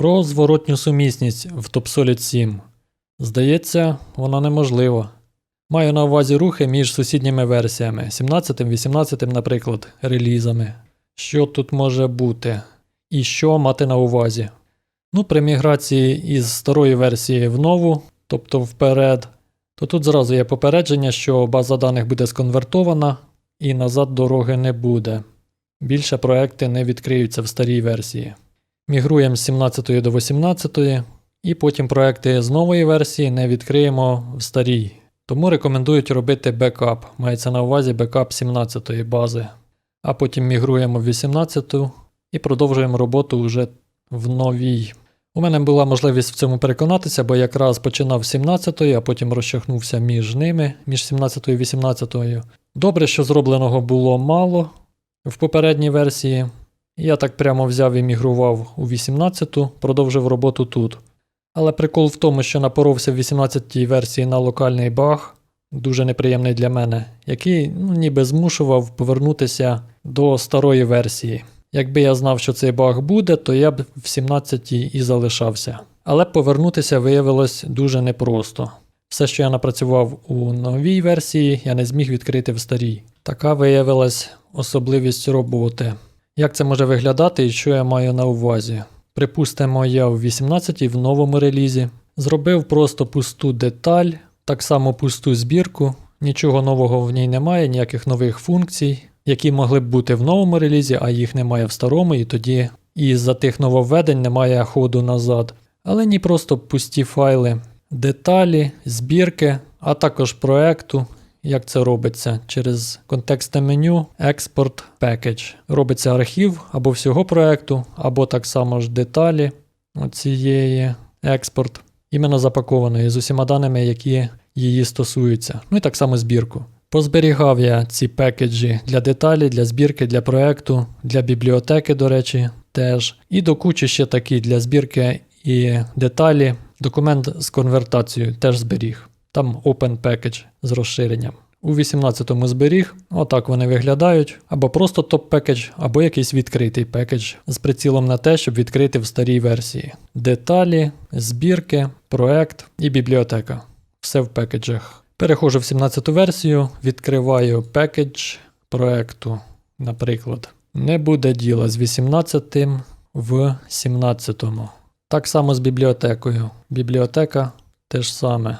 Про зворотню сумісність в TopSolid 7. Здається, вона неможлива. Маю на увазі рухи між сусідніми версіями 17, 18, наприклад, релізами. Що тут може бути? І що мати на увазі? Ну, при міграції із старої версії в нову, тобто вперед, то тут зразу є попередження, що база даних буде сконвертована і назад дороги не буде. Більше проекти не відкриються в старій версії. Мігруємо з 17 до 18, і потім проекти з нової версії не відкриємо в старій. Тому рекомендують робити бекап, мається на увазі бекап 17 бази. А потім мігруємо в 18 і продовжуємо роботу вже в новій. У мене була можливість в цьому переконатися, бо якраз починав з 17, а потім розчахнувся між ними, між 17 і 18. Добре, що зробленого було мало в попередній версії. Я так прямо взяв і мігрував у 18-ту, продовжив роботу тут. Але прикол в тому, що напоровся в 18-й версії на локальний баг, дуже неприємний для мене, який ну, ніби змушував повернутися до старої версії. Якби я знав, що цей баг буде, то я б в 17-й і залишався. Але повернутися виявилось дуже непросто. Все, що я напрацював у новій версії, я не зміг відкрити в старій. Така виявилась особливість роботи. Як це може виглядати і що я маю на увазі? Припустимо, я в 18 в новому релізі зробив просто пусту деталь, так само пусту збірку, нічого нового в ній немає, ніяких нових функцій, які могли б бути в новому релізі, а їх немає в старому, і тоді із-за тих нововведень немає ходу назад. Але ні просто пусті файли, деталі, збірки, а також проекту, як це робиться через контекстне меню Export Package. Робиться архів або всього проекту, або так само ж деталі оцієї експорт, іменно запакованої з усіма даними, які її стосуються. Ну і так само збірку. Позберігав я ці пекеджі для деталі, для збірки, для проекту, для бібліотеки, до речі, теж. І до кучі ще такі для збірки і деталі. Документ з конвертацією теж зберіг. Там Open Package з розширенням. У 18-му зберіг, отак вони виглядають, або просто топ-пекедж, або якийсь відкритий пекедж з прицілом на те, щоб відкрити в старій версії. Деталі, збірки, проект і бібліотека. Все в пекеджах. Переходжу в 17-ту версію, відкриваю пекедж проекту, наприклад. Не буде діла з 18 в 17. му Так само з бібліотекою. Бібліотека теж саме.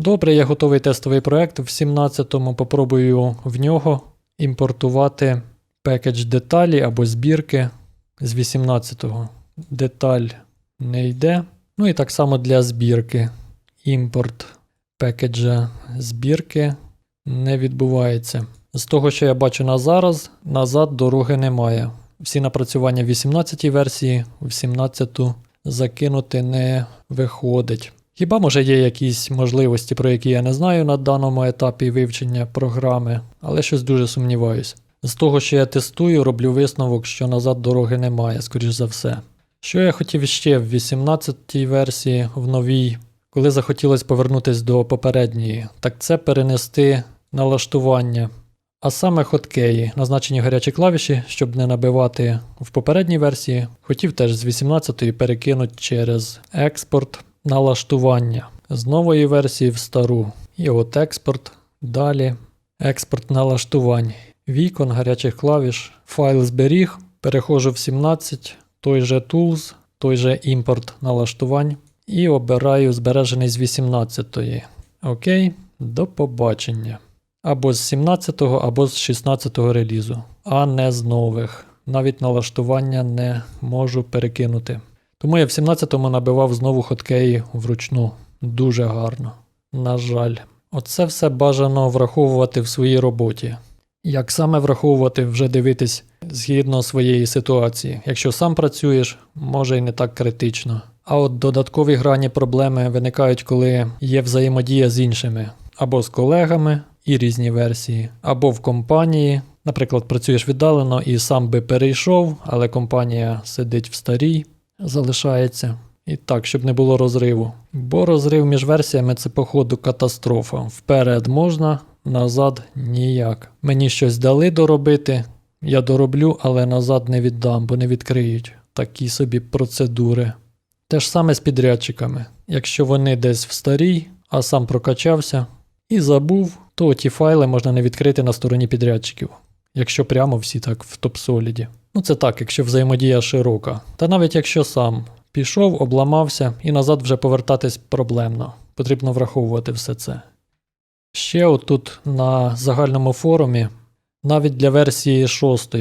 Добре, я готовий тестовий проект в 17-му. Попробую в нього імпортувати пекедж деталі або збірки з 18-го. Деталь не йде. Ну і так само для збірки. Імпорт пекеджа збірки не відбувається. З того, що я бачу на зараз, назад дороги немає. Всі напрацювання в 18-й версії, в 17-ту закинути не виходить. Хіба може є якісь можливості, про які я не знаю на даному етапі вивчення програми, але щось дуже сумніваюсь. З того, що я тестую, роблю висновок, що назад дороги немає, скоріш за все. Що я хотів ще в 18-й версії, в новій, коли захотілося повернутися до попередньої, так це перенести налаштування. А саме хоткеї, назначені гарячі клавіші, щоб не набивати в попередній версії, хотів теж з 18-ї перекинути через експорт налаштування з нової версії в стару. І от експорт, далі, експорт налаштувань, вікон, гарячих клавіш, файл зберіг, переходжу в 17, той же Tools, той же імпорт налаштувань і обираю збережений з 18-ї. Окей, до побачення. Або з 17-го, або з 16-го релізу, а не з нових. Навіть налаштування не можу перекинути. Тому я в 17-му набивав знову хоткеї вручну. Дуже гарно. На жаль, оце все бажано враховувати в своїй роботі. Як саме враховувати, вже дивитись згідно своєї ситуації. Якщо сам працюєш, може і не так критично. А от додаткові грані проблеми виникають, коли є взаємодія з іншими, або з колегами і різні версії, або в компанії. Наприклад, працюєш віддалено і сам би перейшов, але компанія сидить в старій залишається. І так, щоб не було розриву. Бо розрив між версіями це, походу, катастрофа. Вперед можна, назад ніяк. Мені щось дали доробити, я дороблю, але назад не віддам, бо не відкриють. Такі собі процедури. Те ж саме з підрядчиками. Якщо вони десь в старій, а сам прокачався і забув, то ті файли можна не відкрити на стороні підрядчиків, якщо прямо всі так в топсоліді. Ну це так, якщо взаємодія широка. Та навіть якщо сам пішов, обламався і назад вже повертатись проблемно. Потрібно враховувати все це. Ще отут на загальному форумі, навіть для версії 6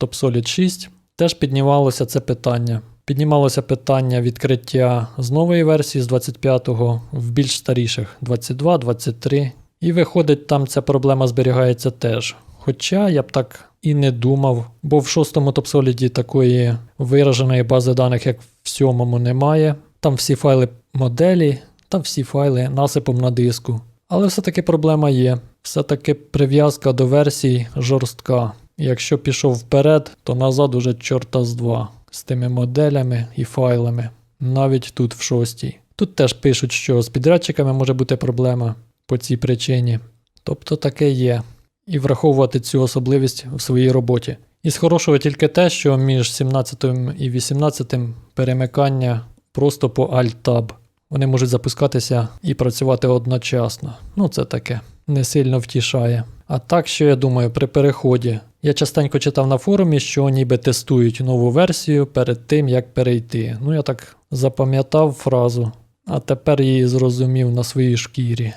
TopSolid 6, теж піднімалося це питання. Піднімалося питання відкриття з нової версії, з 25-го, в більш старіших 22, 23. І виходить, там ця проблема зберігається теж. Хоча я б так і не думав, бо в шостому TopSolid такої вираженої бази даних, як в сьомому, немає. Там всі файли моделі та всі файли насипом на диску. Але все-таки проблема є. Все-таки прив'язка до версій жорстка. Якщо пішов вперед, то назад уже чорта з два з тими моделями і файлами. Навіть тут в шостій. Тут теж пишуть, що з підрядчиками може бути проблема по цій причині. Тобто таке є. І враховувати цю особливість в своїй роботі. І з хорошого тільки те, що між 17 і 18 перемикання просто по Alt-Tab. Вони можуть запускатися і працювати одночасно. Ну, це таке не сильно втішає. А так, що я думаю, при переході. Я частенько читав на форумі, що ніби тестують нову версію перед тим, як перейти. Ну, я так запам'ятав фразу, а тепер її зрозумів на своїй шкірі.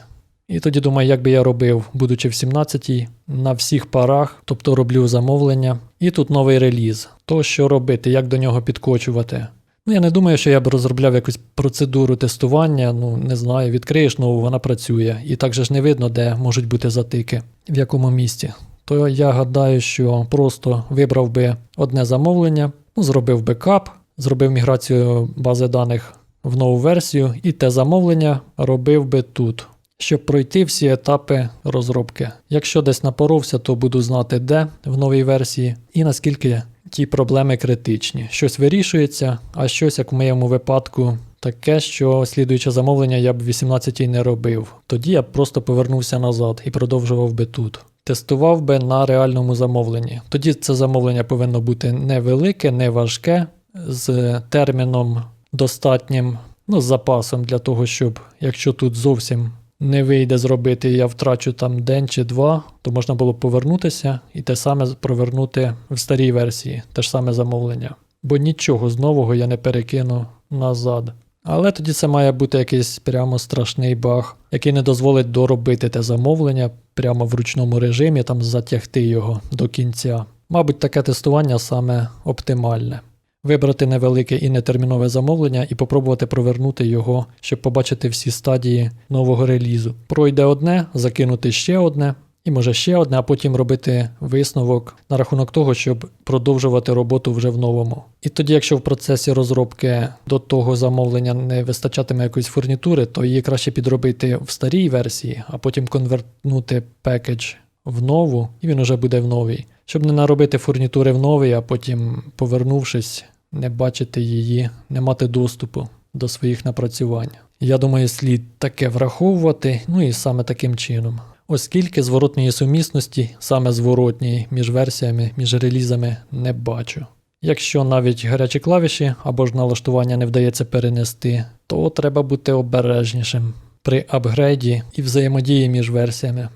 І тоді думаю, як би я робив, будучи в 17-й, на всіх парах, тобто роблю замовлення. І тут новий реліз. То що робити, як до нього підкочувати. Ну, я не думаю, що я б розробляв якусь процедуру тестування, ну не знаю, відкриєш нову, вона працює. І так же ж не видно, де можуть бути затики, в якому місці. То я гадаю, що просто вибрав би одне замовлення, ну, зробив бекап, зробив міграцію бази даних в нову версію, і те замовлення робив би тут, щоб пройти всі етапи розробки. Якщо десь напоровся, то буду знати, де в новій версії і наскільки ті проблеми критичні. Щось вирішується, а щось, як в моєму випадку, таке, що слідуюче замовлення я б 18-й не робив. Тоді я б просто повернувся назад і продовжував би тут. Тестував би на реальному замовленні. Тоді це замовлення повинно бути невелике, не важке, з терміном достатнім, ну, з запасом для того, щоб якщо тут зовсім не вийде зробити, я втрачу там день чи два, то можна було повернутися і те саме провернути в старій версії, те ж саме замовлення. Бо нічого з нового я не перекину назад. Але тоді це має бути якийсь прямо страшний баг, який не дозволить доробити те замовлення прямо в ручному режимі, там затягти його до кінця. Мабуть, таке тестування саме оптимальне. Вибрати невелике і нетермінове замовлення і попробувати провернути його, щоб побачити всі стадії нового релізу. Пройде одне, закинути ще одне, і може ще одне, а потім робити висновок на рахунок того, щоб продовжувати роботу вже в новому. І тоді, якщо в процесі розробки до того замовлення не вистачатиме якоїсь фурнітури, то її краще підробити в старій версії, а потім конвертнути пекедж в нову, і він уже буде в новій. Щоб не наробити фурнітури в новій, а потім, повернувшись, не бачити її, не мати доступу до своїх напрацювань. Я думаю, слід таке враховувати, ну і саме таким чином. Оскільки зворотної сумісності, саме зворотньої між версіями, між релізами не бачу. Якщо навіть гарячі клавіші або ж налаштування не вдається перенести, то треба бути обережнішим при апгрейді і взаємодії між версіями.